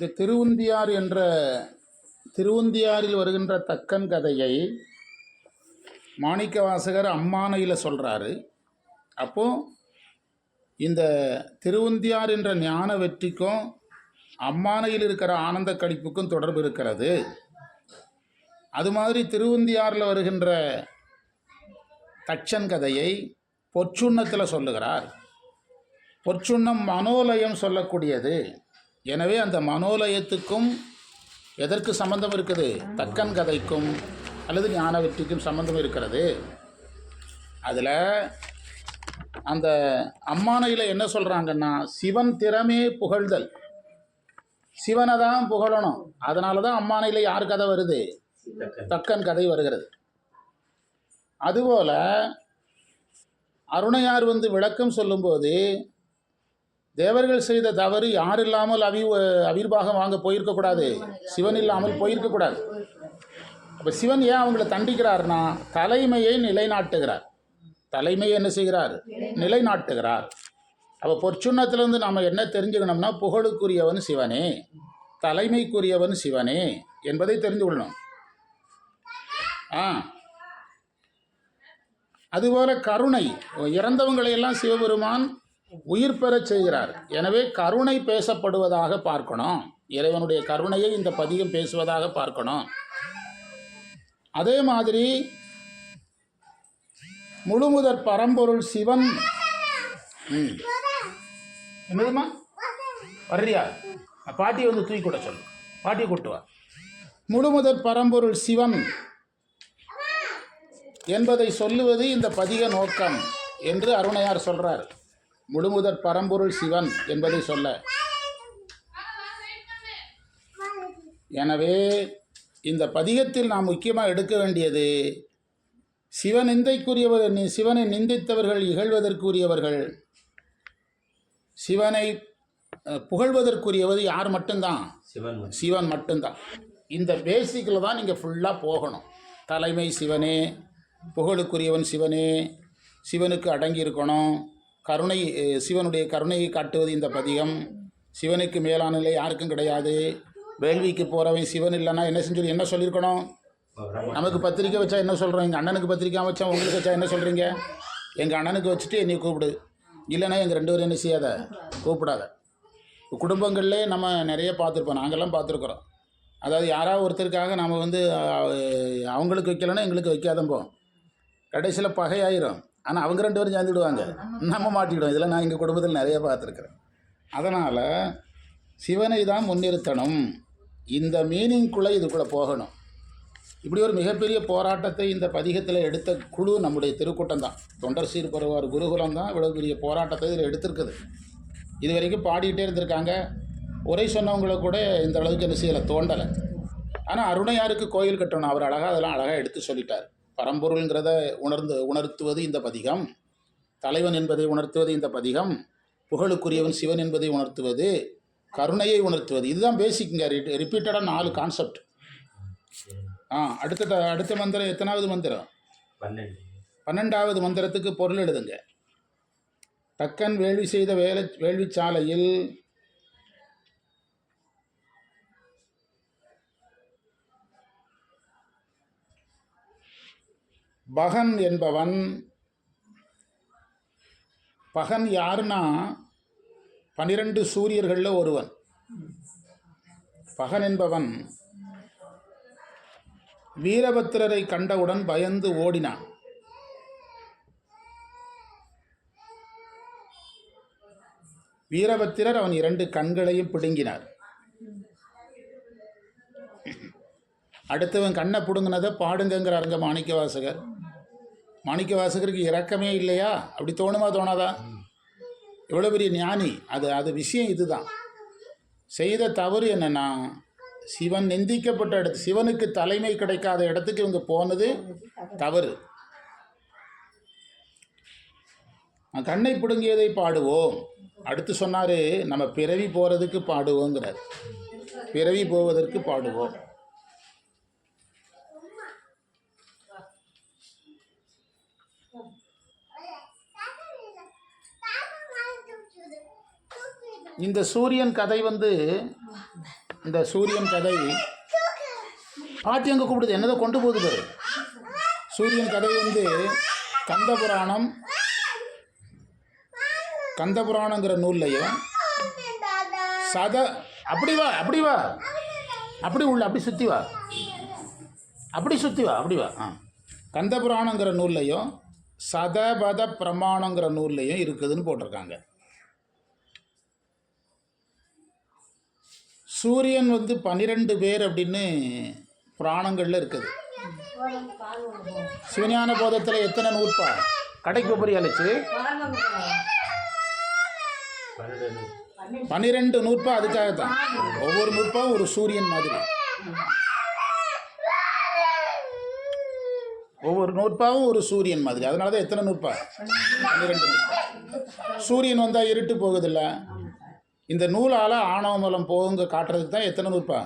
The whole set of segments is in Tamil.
இந்த திருவுந்தியார் என்ற திருவுந்தியாரில் வருகின்ற தக்கன் கதையை மாணிக்கவாசகர் அம்மானையில் சொல்கிறாரு அப்போது இந்த திருவுந்தியார் என்ற ஞான வெற்றிக்கும் அம்மானையில் இருக்கிற ஆனந்த கழிப்புக்கும் தொடர்பு இருக்கிறது. அது மாதிரி திருவுந்தியாரில் வருகின்ற தச்சன் கதையை பொற்சுண்ணத்தில் சொல்லுகிறார். பொற்சுண்ணம் மனோலயம் சொல்லக்கூடியது. எனவே அந்த மனோலயத்துக்கும் எதற்கு சம்பந்தம் இருக்குது? தக்கன் கதைக்கும் அல்லது ஞான வெற்றிக்கும் சம்பந்தம் இருக்கிறது. அதில் அந்த அம்மானையில் என்ன சொல்கிறாங்கன்னா சிவன் திறமே புகழ்தல். சிவனை தான் புகழணும். அதனால தான் அம்மானையில் யார் கதை வருது? தக்கன் கதை வருகிறது. அதுபோல் அருணையார் வந்து விளக்கம் சொல்லும்போது தேவர்கள் செய்த தவறு யார் இல்லாமல் அவி அவிர்வாகம் வாங்க போயிருக்கக்கூடாது. சிவன் இல்லாமல் போயிருக்கக்கூடாது. அப்போ சிவன் ஏன் அவங்கள தண்டிக்கிறார்னா தலைமையை நிலைநாட்டுகிறார். தலைமையை என்ன செய்கிறார்? நிலைநாட்டுகிறார். அப்போ பொற்சுண்ணத்திலேருந்து நாம் என்ன தெரிஞ்சுக்கணும்னா புகழுக்குரியவன் சிவனே தலைமைக்குரியவன் சிவனே என்பதை தெரிந்து கொள்ளணும். ஆ. அதுபோல கருணை. இறந்தவங்களையெல்லாம் சிவபெருமான் உயிர் பெறச் செய்கிறார். எனவே கருணை பேசப்படுவதாக பார்க்கணும். இறைவனுடைய கருணையை இந்த பதிகம் பேசுவதாக பார்க்கணும். அதே மாதிரி முழுமுதற் பரம்பொருள் சிவன். ம். வர்றியா? பாட்டி வந்து தூக்கி கூட சொல்லு. பாட்டி கூட்டுவார் முழுமுதற் பரம்பொருள் சிவன் என்பதை சொல்லுவது இந்த பதிக நோக்கம் என்று அருணையார் சொல்றார். முழுமுதற் பரம்பொருள் சிவன் என்பதை சொல்ல. எனவே இந்த பதிகத்தில் நாம் முக்கியமாக எடுக்க வேண்டியது சிவநிந்தைக்குரியவர் நி- சிவனை நிந்தித்தவர்கள் இகழ்வதற்குரியவர்கள். சிவனை புகழ்வதற்குரியவது யார் மட்டும்தான்? சிவன். சிவன் மட்டும்தான். இந்த பேசிக்கில் தான் நீங்கள் ஃபுல்லாக போகணும். தலைமை சிவனே புகழுக்குரியவன் சிவனே சிவனுக்கு அடங்கி இருக்கணும் கருணை சிவனுடைய கருணையை காட்டுவது இந்த பதிகம். சிவனுக்கு மேலான நிலை யாருக்கும் கிடையாது. வேள்விக்கு போகிறவன் சிவன் இல்லைன்னா என்ன செஞ்சு என்ன சொல்லியிருக்கணும்? நமக்கு பத்திரிக்கை வச்சா என்ன சொல்கிறோம் எங்கள் அண்ணனுக்கு பத்திரிக்கை வச்சா உங்களுக்கு வச்சா என்ன சொல்கிறீங்க எங்கள் அண்ணனுக்கு வச்சுட்டு என்னை கூப்பிடு. இல்லைன்னா எங்கள் ரெண்டு பேரும் என்ன செய்யாத? கூப்பிடாத. குடும்பங்கள்லே நம்ம நிறைய பார்த்துருப்போம். நாங்கள்லாம் பார்த்துருக்குறோம். அதாவது யாராவது ஒருத்தருக்காக நம்ம வந்து அவங்களுக்கு வைக்கலைன்னா எங்களுக்கு வைக்காதம்போம் கடைசியில் பகையாயிரும். ஆனால் அவங்க ரெண்டு பேரும் சேர்ந்துடுவாங்க நம்ம மாட்டிக்கிடுவோம். இதெல்லாம் நான் எங்கள் குடும்பத்தில் நிறைய பார்த்துருக்குறேன். அதனால் சிவனை தான் முன்னிறுத்தணும். இந்த மீனிங்குள்ளே இதுக்குள்ளே போகணும். இப்படி ஒரு மிகப்பெரிய போராட்டத்தை இந்த பதிகத்தில் எடுத்த குழு நம்முடைய திருக்கூட்டம் தான். தொண்டர் சீர் பருவார் குருகுலம் தான் இவ்வளோ பெரிய போராட்டத்தை இதில் எடுத்திருக்குது. இது வரைக்கும் பாடிக்கிட்டே இருந்திருக்காங்க. உரை சொன்னவங்கள கூட இந்த அளவுக்கு என்ன செய்யலை தோண்டலை. ஆனால் அருணையாருக்கு கோயில் கட்டணும். அவர் அழகாக அதெல்லாம் அழகாக எடுத்து சொல்லிட்டார். பரம்பொருள்ங்கிறத உணர்ந்து உணர்த்துவது இந்த பதிகம். தலைவன் என்பதை உணர்த்துவது இந்த பதிகம். புகழுக்குரியவன் சிவன் என்பதை உணர்த்துவது. கருணையை உணர்த்துவது. இதுதான் பேசிக்குங்க ரிப்பீட்டடாக நாலு கான்செப்ட் ஆ அடுத்த அடுத்த மந்திரம் எத்தனாவது மந்திரம்? பன்னெண்டு. பன்னெண்டாவது மந்திரத்துக்கு பொருள் எழுதுங்க. தக்கன் வேள்வி செய்த வேலை வேள்விச்சாலையில் பகன் என்பவன் பகன் யாருன்னா பனிரெண்டு சூரியர்களில் ஒருவன். பகன் என்பவன் வீரபத்திரரை கண்டவுடன் பயந்து ஓடினான். வீரபத்திரர் அவன் இரண்டு கண்களையும் பிடுங்கினார். அடுத்தவன் கண்ணை பிடுங்கினதை பாடுங்கங்கிறாருங்க மாணிக்க வாசகருக்கு இறக்கமே இல்லையா? அப்படி தோணுமா தோணாதா? எவ்வளோ பெரிய ஞானி. அது அது விஷயம் இதுதான். செய்த தவறு என்னென்னா சிவன் நிந்திக்கப்பட்ட இடத்து சிவனுக்கு தலைமை கிடைக்காத இடத்துக்கு இவங்க போனது தவறு. கண்ணை பிடுங்கியதை பாடுவோம். அடுத்து சொன்னார் நம்ம பிறவி போகிறதுக்கு பாடுவோங்கிறார். பிறவி போவதற்கு பாடுவோம். இந்த சூரியன் கதை வந்து இந்த சூரியன் கதை பாட்டி அங்கே கூப்பிடுது? என்னதை கொண்டு போகுது பாரு. சூரியன் கதை வந்து கந்த புராணம் கந்த புராணங்கிற நூல்லையும் சத அப்படி வா அப்படி வா. அப்படி உள்ள அப்படி சுற்றி வா. அப்படி சுற்றி வா அப்படி வா. ஆ. கந்த புராணங்கிற நூல்லையும் சதபத பிரமாணங்கிற நூல்லையும் இருக்குதுன்னு போட்டிருக்காங்க. சூரியன் வந்து பன்னிரெண்டு பேர் அப்படின்னு புராணங்களில் இருக்குது. சிவஞான போதத்தில் எத்தனை நூற்பா? கடைக்கு போய் அழைச்சு பன்னிரெண்டு நூற்பா அதுக்காக தான் ஒவ்வொரு நூற்பாவும் ஒரு சூரியன் மாதிரி. ஒவ்வொரு நூற்பாவும் ஒரு சூரியன் மாதிரி. அதனால தான் எத்தனை நூற்பா? பன்னிரெண்டு நூற்பா. சூரியன் வந்தால் இருட்டு போகுதில்ல. இந்த நூலால் ஆணவ மூலம் போகுங்க காட்டுறதுக்கு தான் எத்தனை நூற்பா?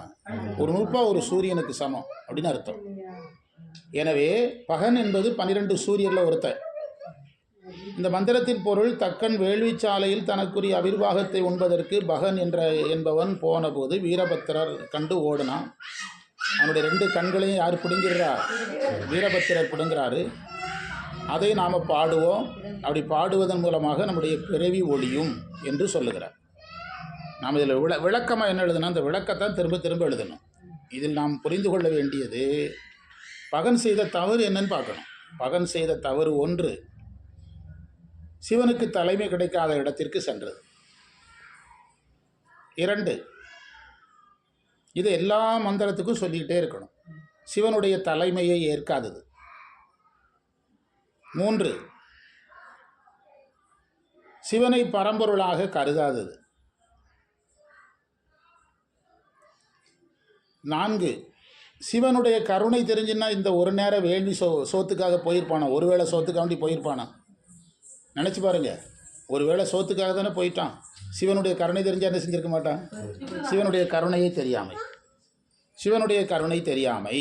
ஒரு நூற்பா ஒரு சூரியனுக்கு சமம் அப்படின்னு அர்த்தம். எனவே பகன் என்பது பன்னிரெண்டு சூரியரில் ஒருத்தன் இந்த மந்திரத்தின் பொருள் தக்கன் வேள்விச்சாலையில் தனக்குரிய அவிர்வாகத்தை உண்பதற்கு பகன் என்ற என்பவன் போனபோது வீரபத்திரர் கண்டு ஓடினான். அவனுடைய ரெண்டு கண்களையும் யார் பிடுங்கிறா வீரபத்திரர் பிடுங்கிறாரு. அதை நாம் பாடுவோம். அப்படி பாடுவதன் மூலமாக நம்முடைய பிறவி ஒளியும் என்று சொல்லுகிறார். நாம் இதில் விள விளக்கமாக என்ன எழுதணும்? அந்த விளக்கத்தான் திரும்ப திரும்ப எழுதணும். இதில் நாம் புரிந்து கொள்ள வேண்டியது பகன் செய்த தவறு என்னன்னு பார்க்கணும். பகன் செய்த தவறு ஒன்று சிவனுக்கு தலைமை கிடைக்காத இடத்திற்கு சென்றது. இரண்டு இது எல்லா மந்திரத்துக்கும் சொல்லிக்கிட்டே இருக்கணும். சிவனுடைய தலைமையை ஏற்காதது. மூன்று சிவனை பரம்பொருளாக கருதாதது. நான்கு. சிவனுடைய கருணை தெரிஞ்சுன்னா இந்த ஒரு நேரம் வேள்வி சோ சோத்துக்காக போயிருப்பானா? ஒருவேளை சோத்துக்காண்டி போயிருப்பானா? நினச்சி பாருங்க. ஒருவேளை சோத்துக்காக தானே போயிட்டான். சிவனுடைய கருணை தெரிஞ்சால் என்ன செஞ்சிருக்க மாட்டான்? சிவனுடைய கருணையை தெரியாமை. சிவனுடைய கருணை தெரியாமை.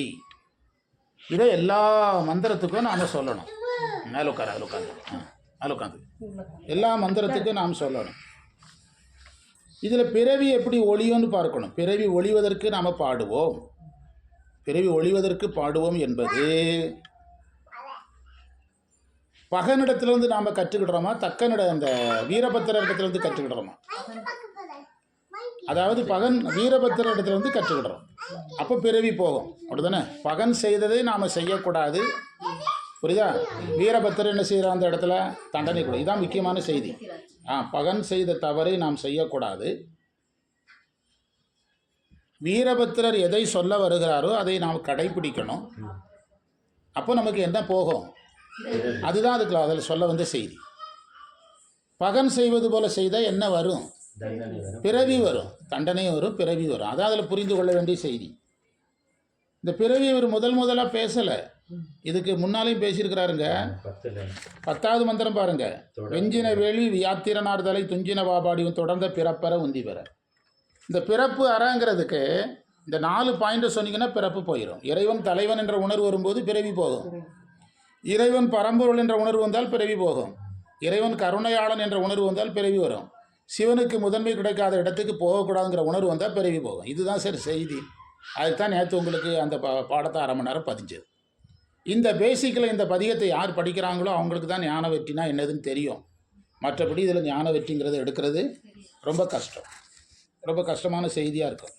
இதை எல்லா மந்திரத்துக்கும் நாம் சொல்லணும். மேலே உட்காரு அதில் உட்காந்து ஆ அதில் உட்காந்து எல்லா மந்திரத்துக்கும் நாம் சொல்லணும். இதில் பிறவி எப்படி ஒளியும்னு பார்க்கணும். பிறவி ஒளிவதற்கு நாம் பாடுவோம். பிறவி ஒளிவதற்கு பாடுவோம் என்பது பகனிடத்திலிருந்து நாம் கற்றுக்கிடுறோமா? தக்கனிட அந்த வீரபத்திர இடத்துலேருந்து கற்றுக்கிடுறோமா? அதாவது பகன் வீரபத்திர இடத்துலேருந்து கற்றுக்கிடுறோம். அப்போ பிறவி போகும். அப்படிதானே பகன் செய்ததை நாம் செய்யக்கூடாது. புரியுதா? வீரபத்திரர் என்ன செய்கிறார் அந்த இடத்துல? தண்டனை கூட. இதுதான் முக்கியமான செய்தி. பகன் செய்த தவறை நாம் செய்யக்கூடாது. வீரபத்திரர் எதை சொல்ல வருகிறாரோ அதை நாம் கடைபிடிக்கணும். அப்போ நமக்கு என்ன போகும்? அதுதான் அதுக்கு அதில் சொல்ல வந்த செய்தி. பகன் செய்வது போல செய்தால் என்ன வரும்? பிறவி வரும். தண்டனையும் வரும் பிறவி வரும். அதான் அதில் புரிந்து கொள்ள வேண்டிய செய்தி. இந்த பிறவி இவர் முதல் முதலாக பேசலை. இதுக்கு முன்னாலையும் பேசியிருக்கிறாருங்க. பத்தாவது மந்திரம் பாருங்க. வெஞ்சின வேலி வியாத்திரனார்தலை துஞ்சின வாபாடியும் தொடர்ந்த பிறப்பற உந்தி பெற. இந்த பிறப்பு அறங்கிறதுக்கு இந்த நாலு பாயிண்ட்டை சொன்னீங்கன்னா பிறப்பு போயிடும் இறைவன் தலைவன் என்ற உணர்வு வரும்போது பிறவி போகும். இறைவன் பரம்பொருள் என்ற உணர்வு வந்தால் பிறவி போகும். இறைவன் கருணையாளன் என்ற உணர்வு வந்தால் பிறவி வரும். சிவனுக்கு முதன்மை கிடைக்காத இடத்துக்கு போகக்கூடாதுங்கிற உணர்வு வந்தால் பிறவி போகும். இதுதான் சார் செய்தி. அதுதான் நேற்று உங்களுக்கு அந்த பா பாடத்தை அரை மணி நேரம் பதிஞ்சது. இந்த பேசிக்கில் இந்த பதிகத்தை யார் படிக்கிறாங்களோ அவங்களுக்கு தான் ஞான வெற்றினா என்னதுன்னு தெரியும். மற்றபடி இதில் ஞான வெற்றிங்கிறத எடுக்கிறது ரொம்ப கஷ்டம். ரொம்ப கஷ்டமான செய்தியாக இருக்கும்.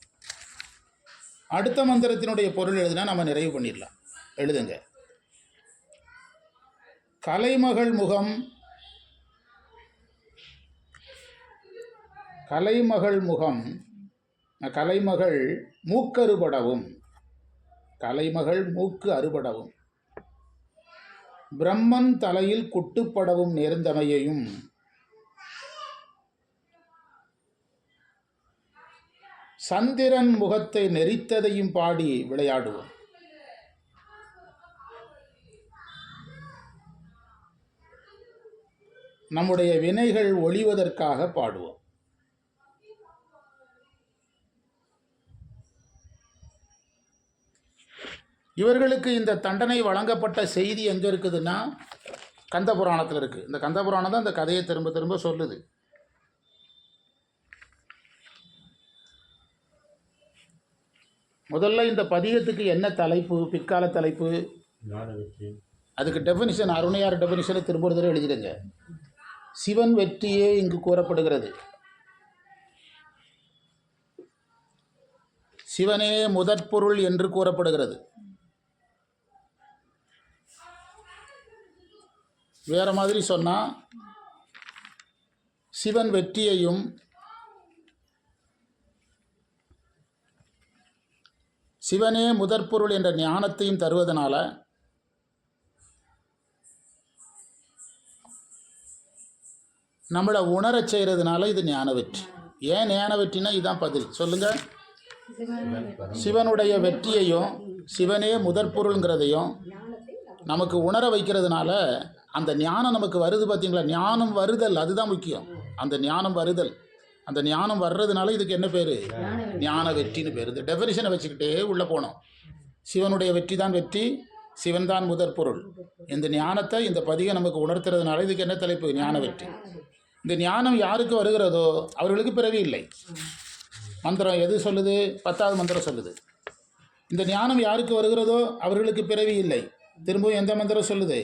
அடுத்த மந்திரத்தினுடைய பொருள் எழுதுனா நம்ம நிறைவு பண்ணிடலாம். எழுதுங்க. கலைமகள் முகம் கலைமகள் முகம் கலைமகள் மூக்கறுபடவும். கலைமகள் மூக்கு அறுபடவும் பிரம்மன் தலையில் குட்டுப்படவும் நேர்ந்தமையையும் சந்திரன் முகத்தை நெறித்ததையும் பாடி விளையாடுவோம். நம்முடைய வினைகள் ஒளிவதற்காக பாடுவோம். இவர்களுக்கு இந்த தண்டனை வழங்கப்பட்ட செய்தி எங்கே இருக்குதுன்னா கந்த புராணத்தில் இருக்குது இந்த கந்த புராணம் தான் இந்த கதையை திரும்ப திரும்ப சொல்லுது. முதல்ல இந்த பதிகத்துக்கு என்ன தலைப்பு பிற்கால தலைப்பு? அதுக்கு டெஃபினிஷன் அருணையார் டெஃபினிஷனை திரும்ப ஒரு தடவை எழுதிடுங்க. சிவன் வெற்றியே இங்கு கூறப்படுகிறது. சிவனே முதற்பொருள் என்று கூறப்படுகிறது. வேறு மாதிரி சொன்னால் சிவன் வெற்றியையும் சிவனே முதற்பொருள் என்ற ஞானத்தையும் தருவதனால நம்மளை உணரச் செய்கிறதுனால இது ஞான வெற்றி. ஏன் ஞான வெற்றினா இதுதான் பதில். சொல்லுங்கள் சிவனுடைய வெற்றியையும் சிவனே முதற்பொருள்ங்கிறதையும் நமக்கு உணர வைக்கிறதுனால அந்த ஞானம் நமக்கு வருது பார்த்தீங்களா ஞானம் வருதல் அதுதான் முக்கியம். அந்த ஞானம் வருதல். அந்த ஞானம் வர்றதுனால இதுக்கு என்ன பேர்? ஞான வெற்றின்னு பேர். இந்த வச்சுக்கிட்டே உள்ளே போனோம். சிவனுடைய வெற்றி தான் வெற்றி சிவன் தான் முதற் பொருள் இந்த ஞானத்தை இந்த பதிகை நமக்கு உணர்த்துறதுனால இதுக்கு என்ன தலைப்பு? ஞான வெற்றி. இந்த ஞானம் யாருக்கு வருகிறதோ அவர்களுக்கு பிறவி இல்லை. மந்திரம் எது சொல்லுது? பத்தாவது மந்திரம் சொல்லுது. இந்த ஞானம் யாருக்கு வருகிறதோ அவர்களுக்கு பிறவி இல்லை. திரும்பவும் எந்த மந்திரம் சொல்லுது?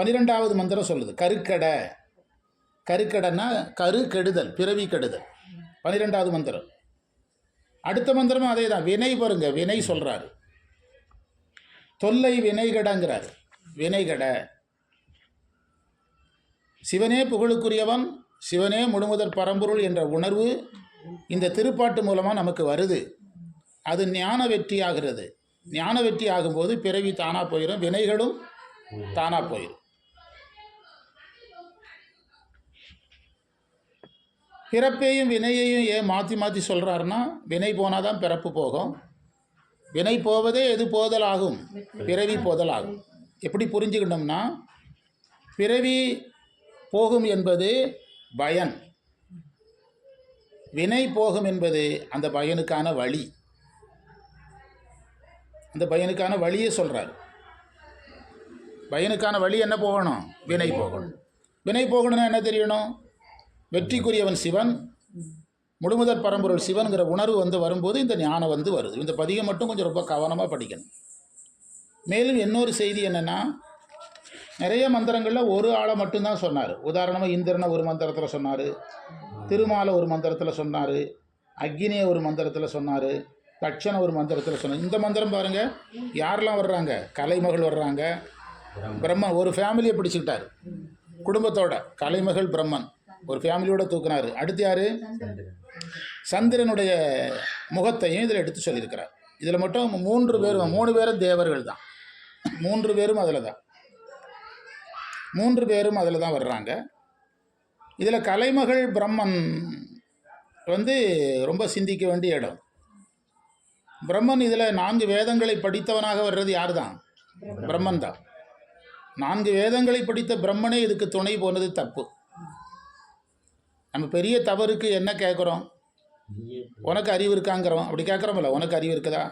பன்னிரெண்டாவது மந்திரம் சொல்லுது கருக்கடை. கருக்கடைன்னா கரு கெடுதல் பிறவி கெடுதல். பன்னிரெண்டாவது மந்திரம். அடுத்த மந்திரமும் அதே தான் வினை பாருங்க வினை சொல்கிறாரு தொல்லை வினைகடங்கிறார். வினைகடை. சிவனே புகழுக்குரியவன் சிவனே முழுமுதற் பரம்பொருள் என்ற உணர்வு இந்த திருப்பாட்டு மூலமாக நமக்கு வருது. அது ஞான வெற்றி ஆகிறது ஞான வெற்றி ஆகும்போது பிறவி தானாக போயிடும் வினைகளும் தானாக போயிடும் பிறப்பையும் வினையையும் ஏன் மாற்றி மாற்றி சொல்கிறாருன்னா வினை போனால் தான் பிறப்பு போகும். வினை போவதே எது போதலாகும்? பிறவி போதலாகும். எப்படி புரிஞ்சுக்கணும்னா பிறவி போகும் என்பது பயன். வினை போகும் என்பது அந்த பயனுக்கான வழி. அந்த பயனுக்கான வழியை சொல்கிறார் பயனுக்கான வழி என்ன போகணும்? வினை போகணும். வினை போகணும்னா என்ன தெரியணும்? வெற்றிக்குரியவன் சிவன் முழுமுதற் பரம்பொருள் சிவனுங்கிற உணர்வு வந்து வரும்போது இந்த ஞானம் வந்து வருது. இந்த பதிகம் மட்டும் கொஞ்சம் ரொம்ப கவனமாக படிக்கணும். மேலும் இன்னொரு செய்தி என்னென்னா நிறைய மந்திரங்களில் ஒரு ஆளை மட்டும்தான் சொன்னார். உதாரணமாக இந்திரனை ஒரு மந்திரத்தில் சொன்னார் திருமாலை ஒரு மந்திரத்தில் சொன்னார் அக்னியை ஒரு மந்திரத்தில் சொன்னார் தட்சணை ஒரு மந்திரத்தில் சொன்னார். இந்த மந்திரம் பாருங்கள் யாரெல்லாம் வர்றாங்க? கலைமகள் வர்றாங்க. பிரம்மன் ஒரு ஃபேமிலியை பிடிச்சிக்கிட்டார். குடும்பத்தோட கலைமகள் பிரம்மன். ஒரு ஃபேமிலியோட தூக்குனார். அடுத்து யார்? சந்திரனுடைய முகத்தையும் இதில் எடுத்து சொல்லியிருக்கிறார். இதில் மட்டும் மூன்று பேரும் மூணு பேரும் தேவர்கள் தான். மூன்று பேரும் அதில் தான். மூன்று பேரும் அதில் தான் வர்றாங்க. இதில் கலைமகள் பிரம்மன் வந்து ரொம்ப சிந்திக்க வேண்டிய இடம். பிரம்மன் இதில் நான்கு வேதங்களை படித்தவனாக வர்றது யார் தான்? பிரம்மன் தான். நான்கு வேதங்களை படித்த பிரம்மனே இதுக்கு துணை போனது தப்பு. நம்ம பெரிய தவறுக்கு என்ன கேட்குறோம் உனக்கு அறிவு இருக்காங்கிறோம். அப்படி கேட்குறோம்ல உனக்கு அறிவு இருக்குதா?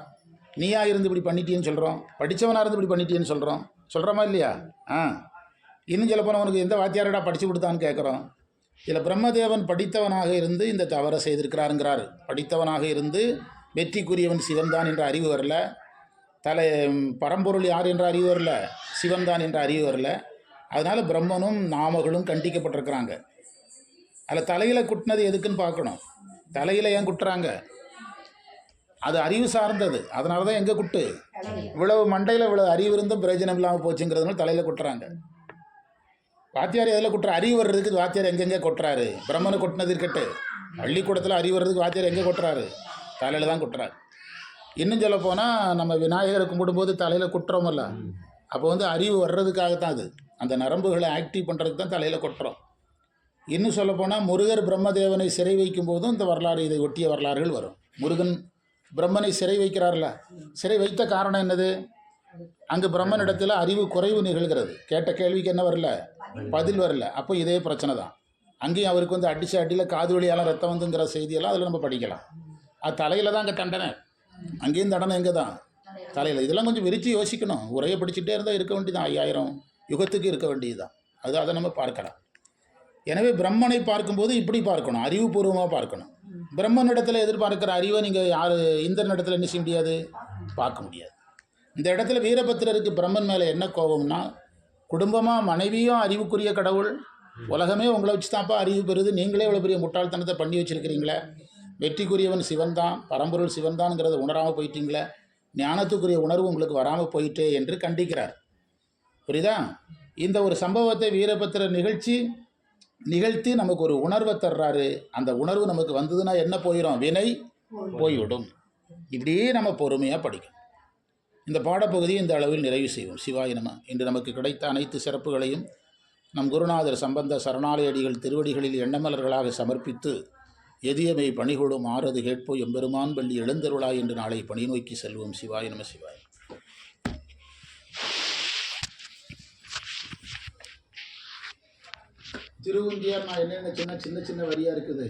நீயா இருந்து இப்படி பண்ணிட்டியன்னு சொல்கிறோம் படித்தவனாக இருந்து இப்படி பண்ணிட்டியன்னு சொல்கிறோம் சொல்கிறோமா இல்லையா? ஆ. இன்னும் சொல்லப்போனால் உனக்கு எந்த வாத்தியாரடா படித்து கொடுத்தான்னு கேட்குறோம் இதில் பிரம்மதேவன் படித்தவனாக இருந்து இந்த தவறை செய்திருக்கிறாருங்கிறார். படித்தவனாக இருந்து வெற்றிக்குரியவன் சிவன் தான் என்ற அறிவு வரல. தலை பரம்பொருள் யார் என்ற அறிவு வரல? சிவன் தான் என்ற அறிவு வரல. அதனால் பிரம்மனும் நாமகளும் கண்டிக்கப்பட்டிருக்கிறாங்க. அதில் தலையில் குட்டினது எதுக்குன்னு பார்க்கணும். தலையில் ஏன் குட்டுறாங்க? அது அறிவு சார்ந்தது. அதனால தான் எங்கே குட்டு? இவ்வளவு மண்டையில் இவ்வளவு அறிவு இருந்தும் பிரயோஜனம் இல்லாமல் போச்சுங்கிறதுனால தலையில் கொட்டுறாங்க. வாத்தியார் எதில் குட்டுற? அறிவு வர்றதுக்கு வாத்தியார் எங்கெங்கே கொட்டுறாரு? பிரம்மனை கொட்டினது இருக்கட்டு. பள்ளிக்கூடத்தில் அறிவு வர்றதுக்கு வாத்தியார் எங்கே கொட்டுறாரு? தலையில் தான் கொட்டுறாரு. இன்னும் சொல்ல போனால் நம்ம விநாயகரை கும்பிடும்போது தலையில் குட்டுறோமல்ல? அப்போ வந்து அறிவு வர்றதுக்காகத்தான் அது. அந்த நரம்புகளை ஆக்டிவ் பண்ணுறதுக்கு தான் தலையில் கொட்டுறோம். இன்னும் சொல்லப்போனால் முருகர் பிரம்மதேவனை சிறை வைக்கும் போதும் இந்த வரலாறு இதை ஒட்டிய வரலாறுகள் வரும். முருகன் பிரம்மனை சிறை வைக்கிறார்ல. சிறை வைத்த காரணம் என்னது? அங்கு பிரம்மனிடத்தில் அறிவு குறைவு நிகழ்கிறது. கேட்ட கேள்விக்கு என்ன வரல? பதில் வரல. அப்போ இதே பிரச்சனை தான். அங்கேயும் அவருக்கு வந்து அடிச்சு அடியில் காது வழியால் ரத்தம் வந்துங்கிற செய்தியெல்லாம் அதில் நம்ம படிக்கலாம். அது தலையில் தான் அங்கே தண்டனை. அங்கேயும் தண்டனை எங்கே தான். தலையில். இதெல்லாம் கொஞ்சம் விரித்து யோசிக்கணும். உரையை படிச்சுட்டே இருந்தால் இருக்க வேண்டியதான் ஐயாயிரம் யுகத்துக்கு இருக்க வேண்டியதுதான் அது அதை நம்ம பார்க்கலாம். எனவே பிரம்மனை பார்க்கும்போது இப்படி பார்க்கணும் அறிவுபூர்வமாக பார்க்கணும். பிரம்மனிடத்தில் எதிர்பார்க்கிற அறிவை நீங்கள் யார் இந்திரனிடத்தில் என்ன செய்ய முடியாது? பார்க்க முடியாது. இந்த இடத்துல வீரபத்திரருக்கு பிரம்மன் மேலே என்ன கோபம்னா குடும்பமாக மனைவியும் அறிவுக்குரிய கடவுள் உலகமே உங்களை வச்சு தான்ப்பா அறிவு பெறுது நீங்களே இவ்வளோ பெரிய முட்டாள்தனத்தை பண்ணி வச்சிருக்கிறீங்களே. வெற்றிக்குரியவன் சிவன் தான் பரம்பொருள் சிவன் தான்ங்கிறத உணராமல் போயிட்டீங்களே. ஞானத்துக்குரிய உணர்வு உங்களுக்கு வராமல் போயிட்டே என்று கண்டிக்கிறார். புரியுதா? இந்த ஒரு சம்பவத்தை வீரபத்திரர் நிகழ்ச்சி நிகழ்த்தி நமக்கு ஒரு உணர்வை தர்றாரு. அந்த உணர்வு நமக்கு வந்ததுன்னா என்ன போயிடும் வினை போய்விடும். இப்படியே நம்ம பொறுமையாக படிக்கணும். இந்த பாடப்பகுதியை இந்த அளவில் நிறைவு செய்வோம். சிவாய நம. இன்று நமக்கு கிடைத்த அனைத்து சிறப்புகளையும் நம் குருநாதர் சம்பந்த சரணாலயடிகள் திருவடிகளில் எண்ணமலர்களாக சமர்ப்பித்து எதியமை பணிகொடும் ஆறது கேட்போ எம்பெருமான் பள்ளி எழுந்தருளாய் என்று நாளை பணி நோக்கி செல்வோம். சிவாய நம சிவாய திருவுந்தியார் நான் என்னென்ன சின்ன சின்ன சின்ன வரியாக இருக்குது.